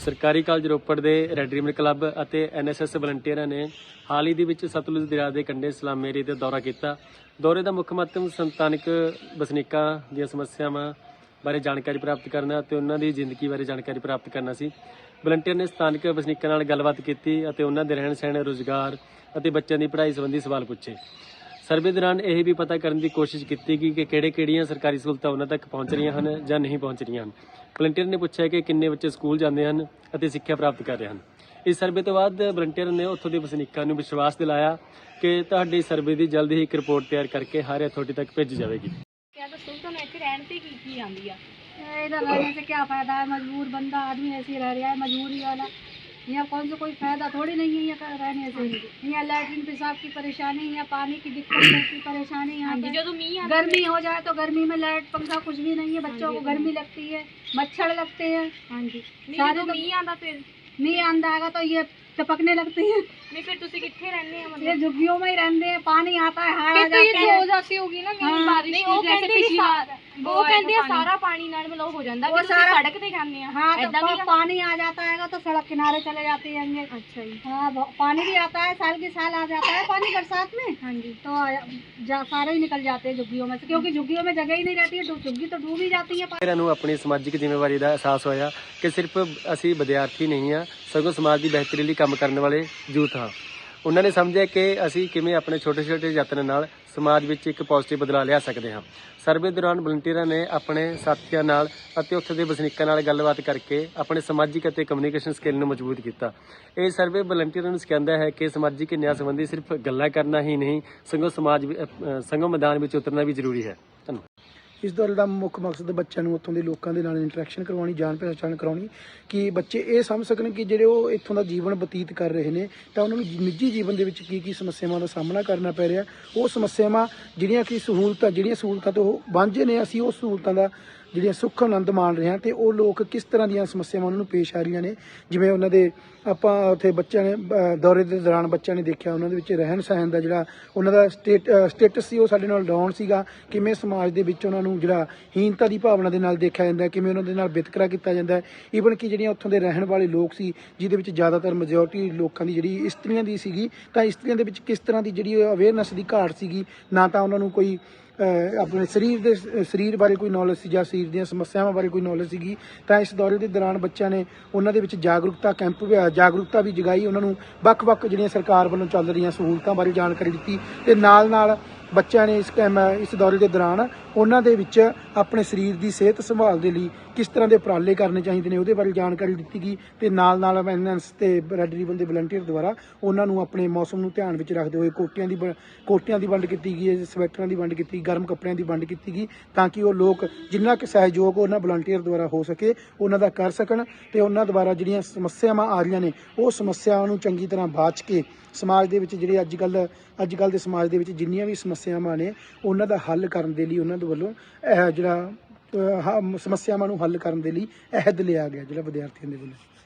ਸਰਕਾਰੀ ਕਾਲਜ ਰੋਪੜ ਦੇ red ribbon club ਅਤੇ ਐਨਐਸਐਸ ਵਲੰਟੀਅਰਾਂ ਨੇ ਹਾਲ ਹੀ ਦੇ ਵਿੱਚ ਸਤਲੁਜ ਦਰਿਆ ਦੇ ਕੰਢੇ ਸਲਾਮੇਰੀ ਦਾ ਦੌਰਾ ਕੀਤਾ। ਦੌਰੇ ਦਾ ਮੁੱਖ ਮਕਸਦ ਸੰਤਾਨਿਕ ਵਸਨੀਕਾਂ ਦੀਆਂ ਸਮੱਸਿਆਵਾਂ ਬਾਰੇ ਜਾਣਕਾਰੀ ਪ੍ਰਾਪਤ ਕਰਨਾ ਅਤੇ ਉਹਨਾਂ ਦੀ ਜ਼ਿੰਦਗੀ ਬਾਰੇ ਜਾਣਕਾਰੀ ਪ੍ਰਾਪਤ ਕਰਨਾ ਸੀ। ਵਲੰਟੀਅਰ ਨੇ ਸਥਾਨਕ ਵਸਨੀਕਾਂ ਨਾਲ ਗੱਲਬਾਤ ਕੀਤੀ ਅਤੇ ਉਹਨਾਂ ਦੇ ਰਹਿਣ ਸਹਿਣ ਰੁਜ਼ਗਾਰ ਅਤੇ ਬੱਚਿਆਂ ਦੀ ਪੜ੍ਹਾਈ ਸੰਬੰਧੀ ਸਵਾਲ ਪੁੱਛੇ। ਸਰਵੇ ਦੌਰਾਨ ਇਹ ਵੀ ਪਤਾ ਕਰਨ ਦੀ ਕੋਸ਼ਿਸ਼ ਕੀਤੀ ਗਈ ਕਿ ਕਿਹੜੇ-ਕਿਹੜੀਆਂ ਸਰਕਾਰੀ ਸਹੂਲਤਾਂ ਉਹਨਾਂ ਤੱਕ ਪਹੁੰਚ ਰਹੀਆਂ ਹਨ ਜਾਂ ਨਹੀਂ ਪਹੁੰਚ ਰਹੀਆਂ ਹਨ ਵਲੰਟੀਅਰ ਨੇ ਪੁੱਛਿਆ ਕਿ ਕਿੰਨੇ ਬੱਚੇ ਸਕੂਲ ਜਾਂਦੇ ਹਨ ਅਤੇ ਸਿੱਖਿਆ ਪ੍ਰਾਪਤ ਕਰ ਰਹੇ ਹਨ ਇਸ ਸਰਵੇ ਤੋਂ ਬਾਅਦ ਵਲੰਟੀਅਰ ਨੇ ਉੱਥੋਂ ਦੇ ਵਸਨੀਕਾਂ ਨੂੰ ਵਿਸ਼ਵਾਸ ਦਿਲਾਇਆ ਕਿ ਤੁਹਾਡੀ ਸਰਵੇ ਦੀ ਜਲਦੀ ਹੀ ਇੱਕ ਰਿਪੋਰਟ ਤਿਆਰ ਕਰਕੇ ਹਰ ਅਥਾਰਟੀ ਤੱਕ ਭੇਜੀ ਜਾਵੇਗੀ ਕਿਆ ਦੱਸੋ ਤੁਹਾਨੂੰ ਇੱਥੇ ਰਹਿਣ ਤੇ ਕੀ ਕੀ ਆਂਦੀ ਆ इधर रहने से क्या फायदा है मजबूर बंदा आदमी ऐसे ही रह रहा है मजबूरी वाला यहाँ कौन सा कोई फ़ायदा थोड़ी नहीं है यहाँ रहने से? यहाँ लैट्रिन पेशाब की परेशानी यहाँ पानी की दिक्कत की परेशानी यहाँ हाँ तो गर्मी हो जाए तो गर्मी में लाइट पंखा कुछ भी नहीं है बच्चों हाँ को गर्मी हाँ लगती है मच्छर लगते हैं। हाँ जी। सारे तो, तो मीह आंदा फिर। मी आंदा आएगा तो ये टपकने लगती है। नहीं फिर तुसी कितने रहने हैं मतलब? ये झुग्गियों में ही रहते हैं पानी आता है हार आ जाता है। हो जाती होगी ना मेरी बारिश नहीं जैसे पिछली बार। ਉਹ वो ਕਹਿੰਦੇ ਆ पानी। ਸਾਰਾ ਪਾਣੀ ਨਾਲ ਮਤਲਬ ਹੋ ਜਾਂਦਾ वो ਫਿਰ ਤੁਸੀਂ सारा- ਸੜਕ ਤੇ ਜਾਂਦੇ ਆ हाँ तो ਏਦਾਂ ਵੀ पा- पानी आ जाता है तो सड़क किनारे चले जाते होंगे ਅੱਛਾ ਜੀ हाँ ब- पानी भी आता है साल के साल आ जाता है पानी बरसात में हाँ जी तो जा, सारे ही निकल जाते हैं झुग्गियों में से क्योंकि झुग्गियों में जगह ही नहीं रहती है डू- झुग्गी तो डूब ही जाती है ਇਹਨਾਂ ਨੂੰ ਆਪਣੀ ਸਮਾਜਿਕ ਜ਼ਿੰਮੇਵਾਰੀ ਦਾ ਅਹਿਸਾਸ ਹੋਇਆ ਕਿ ਸਿਰਫ ਅਸੀਂ ਵਿਦਿਆਰਥੀ ਨਹੀਂ ਹਾਂ ਸਗੋਂ ਸਮਾਜ ਦੀ ਬਿਹਤਰੀ ਲਈ ਕੰਮ ਕਰਨ ਵਾਲੇ ਯੂਥ ਹਾਂ ਉਹਨਾਂ ਨੇ ਸਮਝਿਆ ਕਿ ਅਸੀਂ ਕਿਵੇਂ ਆਪਣੇ ਛੋਟੇ-ਛੋਟੇ ਯਤਨ ਨਾਲ ਸਮਾਜ ਵਿੱਚ ਇੱਕ ਪੋਜ਼ਿਟਿਵ ਬਦਲਾਅ ਲਿਆ ਸਕਦੇ ਹਾਂ। ਸਰਵੇ ਦੌਰਾਨ ਵਲੰਟੀਅਰਾਂ ਨੇ ਆਪਣੇ ਸਾਥੀਆਂ ਨਾਲ ਅਤੇ ਉੱਥੇ ਦੇ ਵਸਨੀਕਾਂ ਨਾਲ ਗੱਲਬਾਤ ਕਰਕੇ ਆਪਣੇ ਸਮਾਜਿਕ ਅਤੇ ਕਮਿਊਨੀਕੇਸ਼ਨ ਸਕਿੱਲ ਨੂੰ ਮਜ਼ਬੂਤ ਕੀਤਾ। ਇਹ ਸਰਵੇ ਵਲੰਟੀਅਰਾਂ ਨੂੰ ਸਿਖਾਉਂਦਾ ਹੈ ਕਿ ਸਮਾਜਿਕ ਨਿਆਂ ਸੰਬੰਧੀ ਸਿਰਫ ਗੱਲਾਂ ਕਰਨਾ ਹੀ ਨਹੀਂ ਸਗੋਂ ਸਮਾਜ ਵਿ- ਮੈਦਾਨ ਵਿੱਚ ਉਤਰਨਾ ਵੀ ਜ਼ਰੂਰੀ ਹੈ। ਇਸ ਦੌਰੇ ਦਾ ਮੁੱਖ ਮਕਸਦ ਬੱਚਿਆਂ ਨੂੰ ਉੱਥੋਂ ਦੇ ਲੋਕਾਂ ਦੇ ਨਾਲ ਇੰਟਰੈਕਸ਼ਨ ਕਰਵਾਉਣੀ, ਜਾਣ ਪਛਾਣ ਕਰਾਉਣੀ, ਕਿ ਬੱਚੇ ਇਹ ਸਮਝ ਸਕਣ ਕਿ ਜਿਹੜੇ ਉਹ ਇੱਥੋਂ ਦਾ ਜੀਵਨ ਬਤੀਤ ਕਰ ਰਹੇ ਨੇ, ਤਾਂ ਉਹਨਾਂ ਨੂੰ ਨਿੱਜੀ ਜੀਵਨ ਦੇ ਵਿੱਚ ਕੀ ਕੀ ਸਮੱਸਿਆਵਾਂ ਦਾ ਸਾਹਮਣਾ ਕਰਨਾ ਪੈ ਰਿਹਾ। ਉਹ ਸਮੱਸਿਆਵਾਂ ਜਿਹੜੀਆਂ ਕਿ ਸਹੂਲਤਾਂ, ਜਿਹੜੀਆਂ ਸਹੂਲਤਾਂ ਤੋਂ ਉਹ ਵਾਂਝੇ ਨੇ, ਅਸੀਂ ਉਹ ਸਹੂਲਤਾਂ ਦਾ ਜਿਹੜੀਆਂ ਸੁੱਖ ਆਨੰਦ ਮਾਣ ਰਹੇ ਹਾਂ ਤੇ ਉਹ ਲੋਕ ਕਿਸ ਤਰ੍ਹਾਂ ਦੀਆਂ ਸਮੱਸਿਆਵਾਂ ਉਹਨਾਂ ਨੂੰ ਪੇਸ਼ ਆ ਰਹੀਆਂ ਨੇ? ਜਿਵੇਂ ਉਹਨਾਂ ਦੇ ਆਪਾਂ ਉੱਥੇ ਬੱਚਿਆਂ ਨੇ ਦੌਰੇ ਦੇ ਦੌਰਾਨ ਬੱਚਿਆਂ ਨੇ ਦੇਖਿਆ, ਉਹਨਾਂ ਦੇ ਵਿੱਚ ਰਹਿਣ ਸਹਿਣ ਦਾ ਜਿਹੜਾ ਉਹਨਾਂ ਦਾ ਸਟੇਟ ਸਟੇਟਸ ਸੀ, ਉਹ ਸਾਡੇ ਨਾਲ ਡਾਊਨ ਸੀਗਾ। ਕਿਵੇਂ ਸਮਾਜ ਦੇ ਵਿੱਚ ਉਹਨਾਂ ਨੂੰ ਜਿਹੜਾ ਹੀਨਤਾ ਦੀ ਭਾਵਨਾ ਦੇ ਨਾਲ ਦੇਖਿਆ ਜਾਂਦਾ, ਕਿਵੇਂ ਉਹਨਾਂ ਦੇ ਨਾਲ ਵਿਤਕਰਾ ਕੀਤਾ ਜਾਂਦਾ। ਈਵਨ ਕਿ ਜਿਹੜੀਆਂ ਉੱਥੋਂ ਦੇ ਰਹਿਣ ਵਾਲੇ ਲੋਕ ਸੀ, ਜਿਹਦੇ ਵਿੱਚ ਜ਼ਿਆਦਾਤਰ ਮੈਜੋਰਟੀ ਲੋਕਾਂ ਦੀ ਜਿਹੜੀ ਇਸਤਰੀਆਂ ਦੀ ਸੀਗੀ, ਤਾਂ ਇਸਤਰੀਆਂ ਦੇ ਵਿੱਚ ਕਿਸ ਤਰ੍ਹਾਂ ਦੀ ਜਿਹੜੀ ਅਵੇਅਰਨੈਸ ਦੀ ਘਾਟ ਸੀਗੀ, ਨਾ ਤਾਂ ਉਹਨਾਂ ਨੂੰ ਕੋਈ ਆਪਣੇ ਸਰੀਰ ਦੇ ਸਰੀਰ ਬਾਰੇ ਕੋਈ ਨੌਲੇਜ ਸੀ ਜਾਂ ਸਰੀਰ ਦੀਆਂ ਸਮੱਸਿਆਵਾਂ ਬਾਰੇ ਕੋਈ ਨੌਲੇਜ ਸੀਗੀ, ਤਾਂ ਇਸ ਦੌਰੇ ਦੇ ਦੌਰਾਨ ਬੱਚਿਆਂ ਨੇ ਉਹਨਾਂ ਦੇ ਵਿੱਚ ਜਾਗਰੂਕਤਾ ਕੈਂਪ ਵੀ ਜਾਗਰੂਕਤਾ ਵੀ ਜਗਾਈ, ਉਹਨਾਂ ਨੂੰ ਵੱਖ-ਵੱਖ ਜਿਹੜੀਆਂ ਸਰਕਾਰ ਵੱਲੋਂ ਚੱਲ ਰਹੀਆਂ ਸਹੂਲਤਾਂ ਬਾਰੇ ਜਾਣਕਾਰੀ ਦਿੱਤੀ ਤੇ ਨਾਲ-ਨਾਲ ਬੱਚਿਆਂ ਨੇ ਇਸ ਕੈਮ ਇਸ ਦੌਰੇ ਦੇ ਦੌਰਾਨ ਉਹਨਾਂ ਦੇ ਵਿੱਚ ਆਪਣੇ ਸਰੀਰ ਦੀ ਸਿਹਤ ਸੰਭਾਲ ਦੇ ਲਈ ਕਿਸ ਤਰ੍ਹਾਂ ਦੇ ਉਪਰਾਲੇ ਕਰਨੇ ਚਾਹੀਦੇ ਨੇ, ਉਹਦੇ ਬਾਰੇ ਜਾਣਕਾਰੀ ਦਿੱਤੀ ਗਈ ਤੇ ਨਾਲ-ਨਾਲ ਮੈਨੈਂਸ ਤੇ ਰੈੱਡ ਰਿਬਨ ਦੇ ਵਲੰਟੀਅਰ ਦੁਆਰਾ ਉਹਨਾਂ ਨੂੰ ਆਪਣੇ ਮੌਸਮ ਨੂੰ ਧਿਆਨ ਵਿੱਚ ਰੱਖਦੇ ਹੋਏ ਕੋਟੀਆਂ ਦੀ ਬ- ਕੋਟੀਆਂ ਦੀ ਵੰਡ ਕੀਤੀ ਗਈ ਹੈ ਸਵੈਟਰਾਂ ਦੀ ਵੰਡ ਕੀਤੀ ਗਰਮ ਕੱਪੜਿਆਂ ਦੀ ਵੰਡ ਕੀਤੀ ਗਈ ਤਾਂ ਕਿ ਉਹ ਲੋਕ ਜਿੰਨਾ ਕਿ ਸਹਿਯੋਗ ਉਹਨਾਂ ਵਲੰਟੀਅਰ ਦੁਆਰਾ ਹੋ ਸਕੇ, ਉਹਨਾਂ ਦਾ ਕਰ ਸਕਣ ਤੇ ਉਹਨਾਂ ਦੁਆਰਾ ਜਿਹੜੀਆਂ ਸਮੱਸਿਆਵਾਂ ਆ ਰਹੀਆਂ ਨੇ, ਉਹ ਸਮੱਸਿਆਵਾਂ ਨੂੰ ਚੰਗੀ ਤਰ੍ਹਾਂ ਬਾਚ ਕੇ ਸਮਾਜ ਦੇ ਵਿੱਚ ਜਿਹੜੇ ਅੱਜ ਕੱਲ ਅੱਜ ਕੱਲ ਦੇ ਸਮਾਜ ਦੇ ਵਿੱਚ ਜਿੰਨੀਆਂ ਵੀ ਸਮੱਸਿਆਵਾਂ ਨੇ, ਉਹਨਾਂ ਦਾ ਹੱਲ ਕਰਨ ਦੇ ਲਈ ਉਹਨਾਂ ਦੇ ਵੱਲੋਂ ਇਹ ਜਿਹੜਾ ਅਹ, ਸਮੱਸਿਆਵਾਂ ਨੂੰ ਹੱਲ ਕਰਨ ਦੇ ਲਈ ਅਹਿਦ ਲਿਆ ਗਿਆ ਜਿਹੜਾ ਵਿਦਿਆਰਥੀਆਂ ਦੇ ਵੱਲੋਂ।